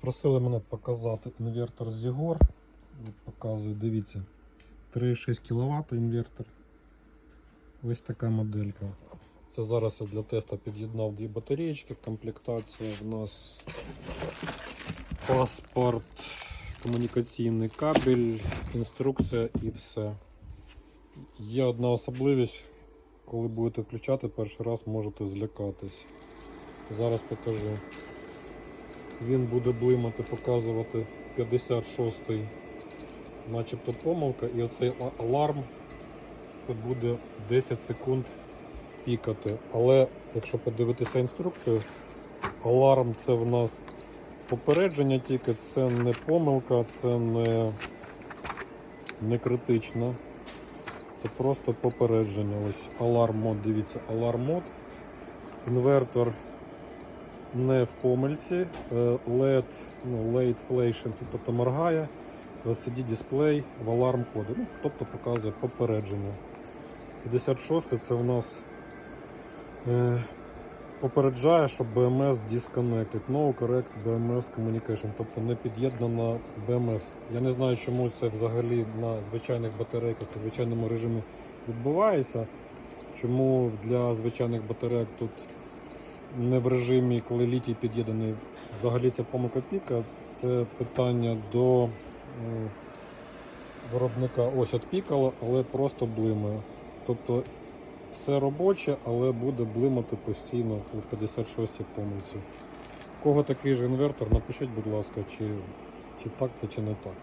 Просили мене показати інвертор Зігор. Показую, дивіться. 3,6 кВт інвертор. Ось така моделька. Це зараз я для тесту під'єднав дві батареєчки. Комплектація в нас паспорт, комунікаційний кабель, інструкція і все. Є одна особливість, коли будете включати, перший раз можете злякатись. Зараз покажу. Він буде блимати, показувати 56-й, начебто помилка, і оцей аларм це буде 10 секунд пікати. Але якщо подивитися інструкцію, аларм це в нас попередження тільки, це не помилка, це не, не критично. Це просто попередження. Ось аларм мод, дивіться, аларм мод. Інвертор не в помильці. Е, LED, ну, late flashing, тобто моргає. LCD дисплей в аларм коді. Ну, тобто показує попередження. 56 це у нас е, попереджає, що BMS disconnected. No correct BMS communication, тобто не під'єднана BMS. Я не знаю, чому це взагалі на звичайних батарейках у звичайному режимі відбувається. Чому для звичайних батарейок тут не в режимі, коли літій під'єднаний, взагалі ця помилка піка. Це питання до е, виробника. Ось от пікало, але просто блимає. Тобто все робоче, але буде блимати постійно у 56-й помилці. У кого такий же інвертор, напишіть, будь ласка, чи, чи так це, чи не так.